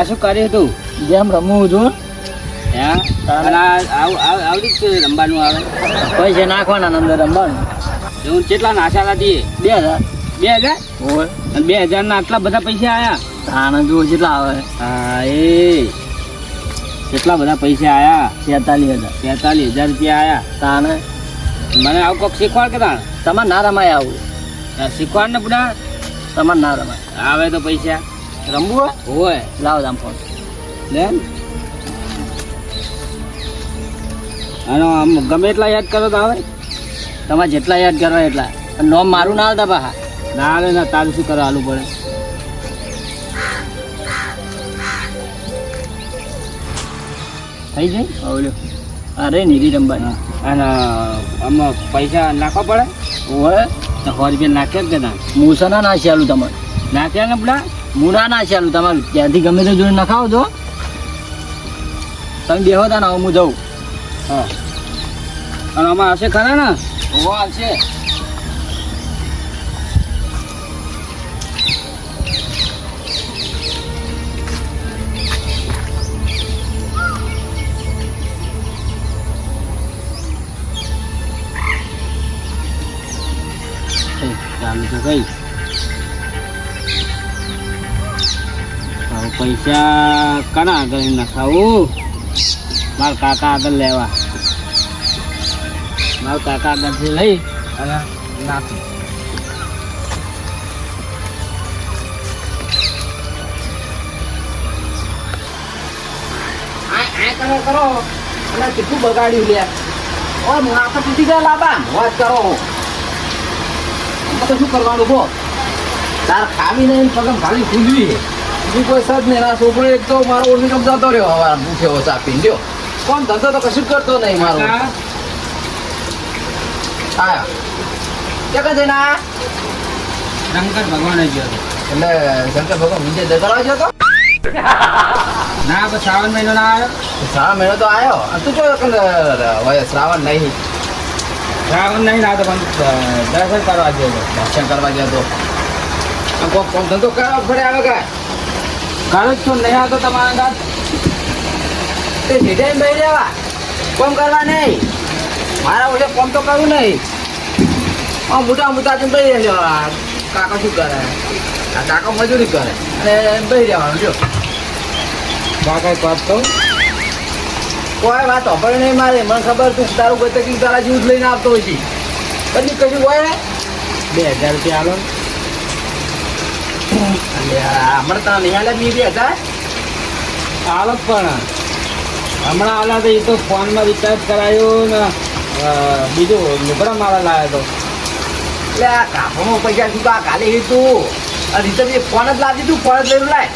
આ શું કરે તું જેમ રમવું છું. હે? અને આ- આવ- આવ- આવડી જ રમવાનું આવે પૈસા નાખવાના અંદર રમવાનું. હું કેટલા નાશા હતી બે હજાર. બે હજાર? હોય અને બે હજાર ના આટલા બધા પૈસા આયા? તાણે જુઓ કેટલા આવે. હા એ. કેટલા બધા પૈસા આયા? તેતાલીસ હજાર. તેતાલીસ હજાર રૂપિયા આયા? તાણે મને આવું કોક શીખવાડ કે તાણ? તમારે ના રમાય આવું. શીખવાડ ને પૂરા તમારે ના રમાય. આવે તો પૈસા. રમવું હોય? હોય. લાવો તામ ફોન. લે. અને આમ ગમે એટલા યાદ કરો તો આવે. તમારે જેટલા યાદ કરવા એટલા. નોમ મારું ના આવતા પાહા ના આવે ના તારું શું કરો આલું પડે? થઈ જાય ઓલ્યો અરે નીરી રમવાની. અને આમાં પૈસા નાખવા પડે? હોય. તો સો રૂપિયા નાખ્યા કે ના? મૂસા ના ચાલું તમારે નાખ્યા ને બધા મુના ના છે તમારે ત્યાંથી ગમે તે જોડે નખાવો છો. તમે બેહો તા ને હું જઉં. હા. અને આમાં હશે ખરા ને? હોવા આવશે ચાલુ પૈસા કના આગળ નખાવું મારા કાકા આગળ લેવા મારા કાકા આગળથી લઈ અને નાખું કરો કરો અને કેટલું બગાડ્યું લે ઓ માથા તૂટી ગયા લાબા વાત કરો તો શું કરવાનું કહો તાર ખાવી નહીં પગમ ખાલી ખુલવી બીજું કોઈ સજ નહીં ના છોકરો એક તો મારો ઓળખી કમ જતો રહ્યો. હવા ભૂખ્યો ચાપીને લ્યો. કોણ ધંધો તો કશું કરતો નહીં મારો. હા. ક્યાં કહે ના શંકર ભગવાન જ એટલે શંકર ભગવાન વિજય દરબાર ગયો તો ના બસ શ્રાવણ મહિનો ના આવ્યો. શ્રાવણ મહિનો તો આવ્યો. તું જો શ્રાવણ નહીં. શ્રાવણ નહીં ના તો પણ દર્શન કરવા જેવો દર્શન કરવા ગયો તો કોણ ધંધો કરવા ફરે આવે કાંઈ? ઘણું જ છું નહીં આવતો તમારા ગાત તે સીધા બેસી રહેવા. કોમ કરવા નહીં. મારા ઓછે કોમ તો કરવું નહીં. આ મોટા મોટા તમે બેસી કાકા શું કરે? આ કાકા મજૂરી કરે. અને બેસી રહેવાનું જો. કાકા વાત કહું કોઈ વાત અભણ નહીં મારે. મને ખબર તું તારું ગતે કે તારા જેવું જ લઈને આવતો હોય છે. કદી કશું હોય ને? બે હજાર રૂપિયા આલો અલ્યા, હમણાં તને નહીં બી બે હજાર? આલો પણ. હમણાં આલા તો એ તો ફોનમાં રિચાર્જ કરાયો ને બીજો લુગડા મારા લાવ્યો તો. એટલે આ કાફામાં પૈસા શું આ કાલે હી તું રીતે ફોન જ લાવી તું ફોન જ લઈ લાય.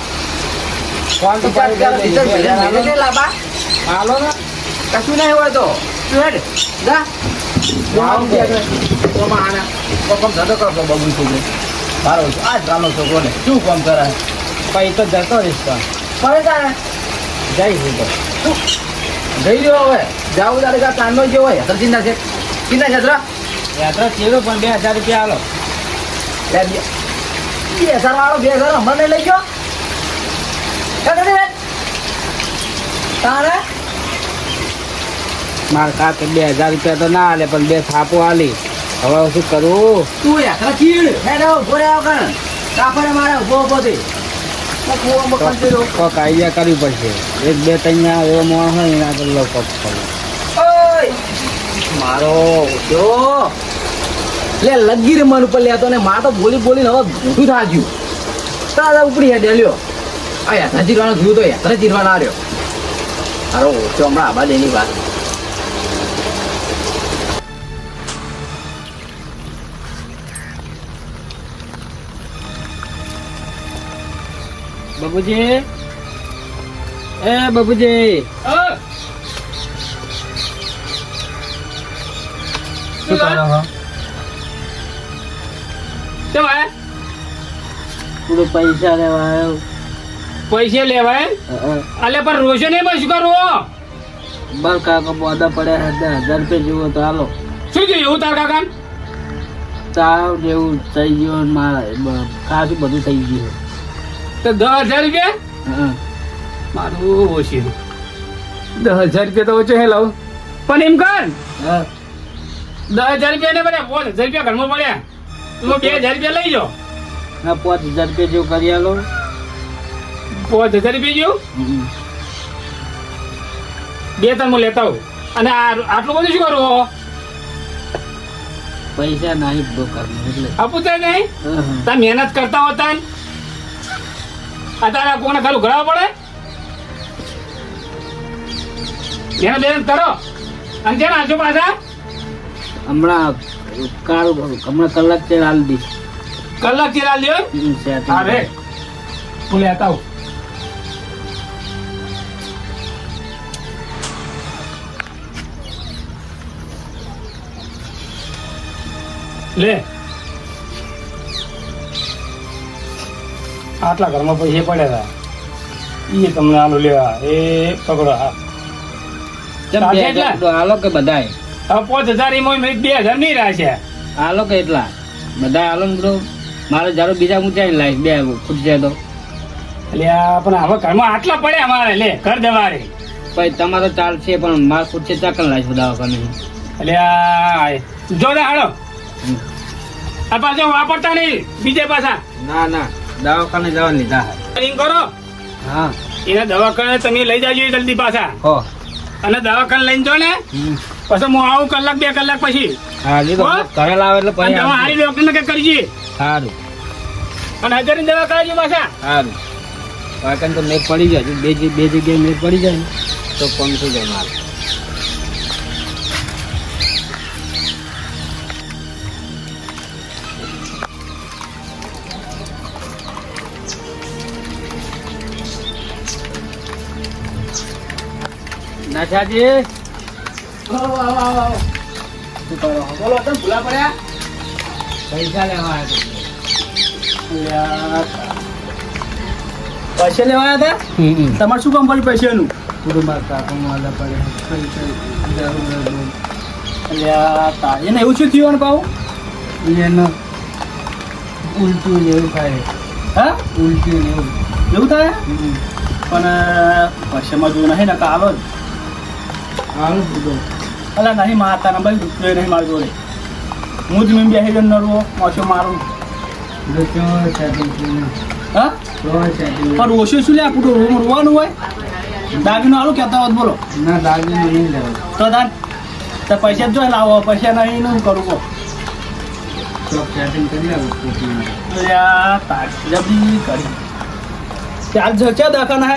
ફોન તો રિચાર્જ રિચાર્જ લાબા. હાલો ને. કશું નહીં હોય તો. તું હેડ. જા. ધંધો કરતો બબુ છોકરો છો. આ જ છો છોકરો ને. શું કામ કરે? પછી તો જતો રહીશ પણ ફરે તારે? જઈશ તો જઈ રહ્યો હવે. જાવું તારે કા તાંડો જે હોય? તો ચિંતા છે. ચિંતા છે તરા યાત્રા ચેડો પણ બે હજાર રૂપિયા આલો. બે હજાર. વાળો બે હજાર હમણાં લઈ ગયો. તારે? મારે કાકે બે હજાર રૂપિયા તો ના આલે પણ બે થાપો આલી. હવે શું કરું? તું યાત્રા ચીડ હેડ ઘોડે આવ કણ. કાપડે મારે ઊભો ઊભો થી તો કોક આઈડિયા કરવી પડશે. એક બે ત્રણ એવો માણસ હોય એના આગળ લો કોક ઓય! મારો જો લે લગી રે મન ઉપર લેતો ને માર તો બોલી બોલીને હવે ભૂઠું થાજ્યું તારા ઉપડી હે ડેલ્યો આ યાત્રા ચીરવાનો થયું તો યાત્રા રહ્યો મારો ઓછો હમણાં આબા દેની વાત. બાબુજી. એ બાબુજી. શું કરો શું હે? થોડું પૈસા લેવા આવ્યો. પૈસા લેવાય? અલે પણ રોશો નહીં પણ કરવો બસ કાકા બોધા પડ્યા હતા હજાર રૂપિયા જેવો તો હાલો. શું એવું તાર કાકા તાવ જેવું થઈ ગયું મારે ખાસું બધું થઈ ગયું તો દસ હજાર રૂપિયા. મારું ઓછી દસ હજાર રૂપિયા તો ઓછો હે પણ એમ કર. દસ હજાર રૂપિયા ને બધા પાંચ હજાર રૂપિયા ઘરમાં પડ્યા. તું બે હજાર રૂપિયા લઈ જાઓ. ના પાંચ હજાર રૂપિયા જેવું કરી આલો. પાંચ હજાર રૂપિયા જેવું? બે ત્રણ હું લેતા આવું. અને આટલું બધું શું કરવું પૈસા નહીં આપું તો નહીં. તમે મહેનત કરતા હોતા ને અત્યારે કોને ખાલી ઘડાવવા પડે? એને બેન કરો. અને ને આજુ પાછા? હમણાં કાલ હમણાં કલાક છે હાલ દી. કલાક ચિરા લ્યો. હમ, અરે હું લેતા આવું. લે. આટલા ઘરમાં પૈસા પડ્યા હતા એ તમને આલુ લેવા. એ પકડો હા. હાલો કે બધાય? હવે પાંચ હજાર એમાં મેં બે હજાર નહીં રાખે છે હાલો કે એટલા? ને બ્રો. મારે જારો બીજા ઊંચાઈ લાવીશ બે ખૂટશે તો. એટલે આ પણ હવે ઘરમાં આટલા પડ્યા અમારે લે ઘર દવારે પછી તમારો ચાલશે પણ મારે ખૂટશે ચાકન લાવીશ બધા વખત એટલે આ જો ને હાડો આ પાછો વાપરતા નહીં બીજે પાછા. ના ના. દવાખાને જવા લીધા રિંગ કરો. હા. એને દવાખાને તમે લઈ જાજો જલ્દી પાછા. હો. અને દવાખાને લઈને જો ને. પછી હું આવું કલાક બે કલાક પછી. હા લીધો? ઘરે લાવે એટલે પછી દવા હારી ડોક્ટર ને કરજી. સારું અને હજારની દવા કરાવજો પાછા. સારું વાકન તો મેં પડી જાય. બે બે જગ્યાએ મેં પડી જાય તો કમ થઈ જાય મારે. નાથાજી શું કરો? બોલો તમે ભૂલા પડ્યા? પૈસા લેવા આવ્યા પૈસા લેવા આવ્યા હતા? તમારે શું કામ પડ્યું પૈસાનું? કુટુંબા કાકા માલા પડે. એને એવું શું થયું પાવું એનો ઉલટું એવું થાય. હા? ઉલટું ને એવું. એવું થાય. પણ પૈસામાં જોયું નહીં ને કાલો જ. હારું બધું. અલા નહીં માતાના ભાઈ રૂપિયો નહીં મારી જોડે. હું જ મેં બેસી જઈને નરવો મોસો મારું. હા? પણ ઓછું શું લે કુટું રૂમ રોવાનું હોય? દાગીનો આલું કહેતા હોત બોલો. ના દાગીનો નહીં લેવો. તો તાર તો પૈસા જ લાવો પૈસા નહીં નું કરું કહો. ચાલ જો ક્યાં દાખલ હે?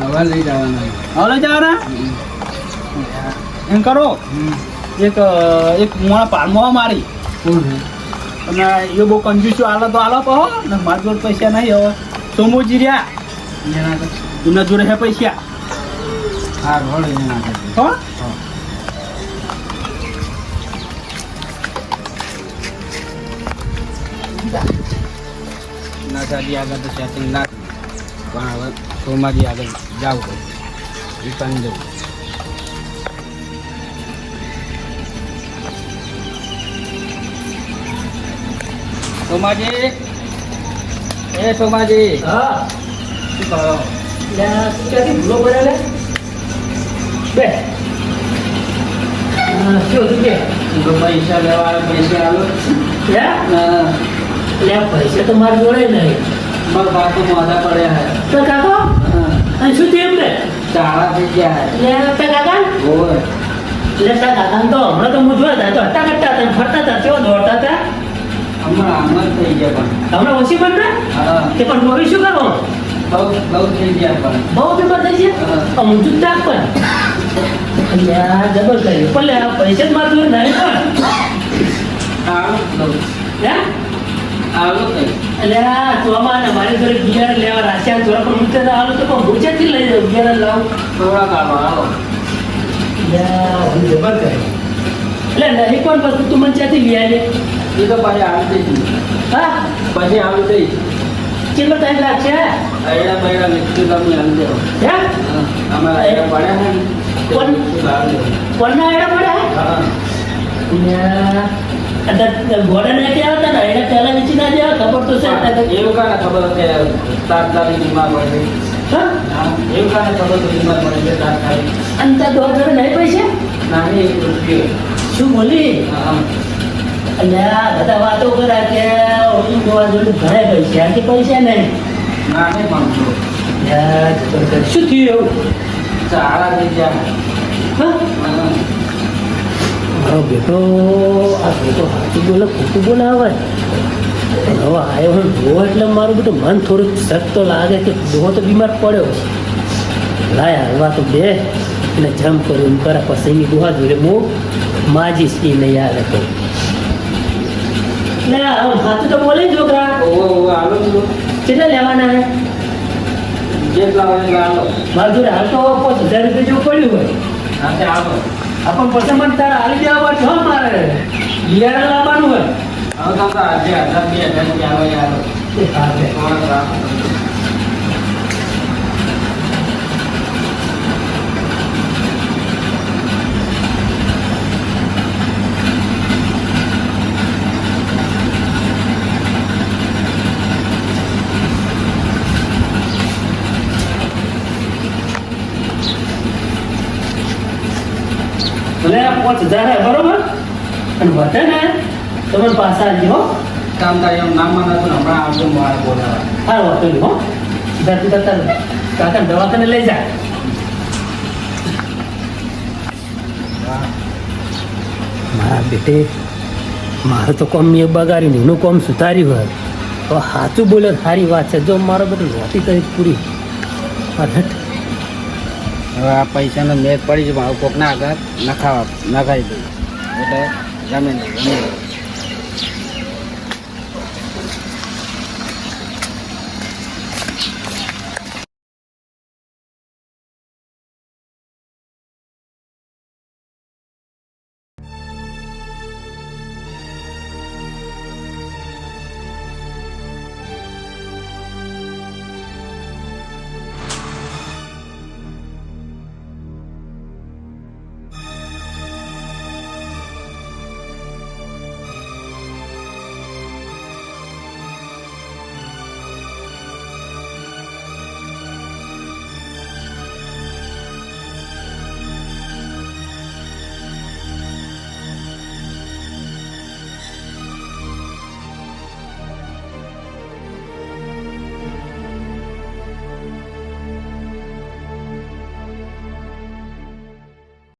હવે લઈ જવાના. હવે લઈ જવાના? એમ કરો. એક એક મોણા પાલમાં મારી. અને એ બહુ કંજૂસ આલો તો આલો કહો. ને મારા જોડે પૈસા નહીં હવે. સોમુજી રહ્યા. એના જોડે હે પૈસા. હા હોળ એના હો? ના સાદી આગળ તો સેટિંગ ના પણ હવે સોમાજી આગળ જાવ તો. એ જવું સોમાજી. એ સોમાજી. હા. શું કરો? ક્યાંથી ભૂલો પડ્યા બે. શું હતું કે? પૈસા લેવા પૈસા પૈસા તો મારી જોડે નહીં. મારા બાપુ મોઢા પડ્યા તો કાકા? શું થયું એમને? ચાળા થઈ ગયા કાકા? ઓય લે કાકા તો હમણાં તો જોયા હતા તો હતા ફરતા હતા કેવો દોડતા હતા હમણાં ગયા ઓછી પણ હા. તે પણ મોરી શું કરો? બહુ થઈ ગયા પણ. બહુ પેપર થઈ છે? હા. ઊંચું તાક પણ. જબર કર્યું પણ પૈસા જ મારતું નહીં પણ. આલો લઉં. હે? આલો કઈ એટલે આ ચોમાં ને મારી ઘરે બિયારણ લેવા રાખ્યા થોડા પણ હતા. હાલો તો પણ ભૂચેથી લઈ જાઉં બિયારણ લાવું. થોડા યાર, હું જબર કરે. એટલે નહીં પણ પછી તું મને ત્યાંથી લઈ આવી એ તો પછી આવી દઈશ હા? પછી આવી દઈશ કેટલો ટાઈમ લાગશે? અયડા બયડા મિક્સી તમે આવી દેવો હે? અમારા એડા પડ્યા ને કોણ? કોણના આયડા પડ્યા? હા. ઘોડા નાખી આવતા ને એને પહેલા વેચી ના દેવા ખબર તો છે. એવું કાને ખબર તાત્કાલિક બીમાર પડે હા? એવું કાને ખબર તો બીમાર પડે છે ખાલી અને ત્યાં દોઢ નહીં પૈસા એક રૂપિયો શું બોલી? હા. આ બધા વાતો કરે કે ઓછું જોવા જોડે ઘરે પૈસા કે પૈસા નહીં. પાંચસો શું થયું એવું? સારા થઈ ગયા. બેટો આ બેટો સાચું બોલે ખોટું બોલે આવે હવે આવ્યો હું એટલે મારું બધું મન થોડુંક સખ્ત તો લાગે કે ડોહો તો બીમાર પડ્યો. લાય હલવા તો બે એટલે જમ કર્યું કરા પછી એની ડોહા જોડે હું માજીશ એ નહીં આવે તો સાચું તો બોલે છોકરા. ઓવો હાલો છો કેટલા લેવાના હે? જેટલા હોય હાલો. મારા જોડે હાલ તો પાંચ હજાર રૂપિયા જેવું પડ્યું હોય. હાથે હાલો. આપણ પછી મને તારા હાલી દેવા છો મારે. બિયારણ લાવવાનું હોય. હવે તો આજે હજાર બે હજાર રૂપિયા આવે હાલો પાંચ હજાર હે બરોબર? અને વધે ને તમે પાછા આવજો હો. કામ થાય એમ નામમાં નતું ને હમણાં આવજો મારે બોલાવા. હા વાંધો નહીં હો. ધરતી તરત કાકા દવાખાને લઈ જા. મારા બેટે મારે તો કોમ મેં બગાડી ને એનું કોમ સુધાર્યું હોય. તો સાચું બોલે સારી વાત છે. જો મારો બધું રોટી કરી પૂરી. અરે હવે આ પૈસાનો મેચ પડી છે મારું કોકના આગળ નખાવા નખાઈ દઉં એટલે જમીન નહીં.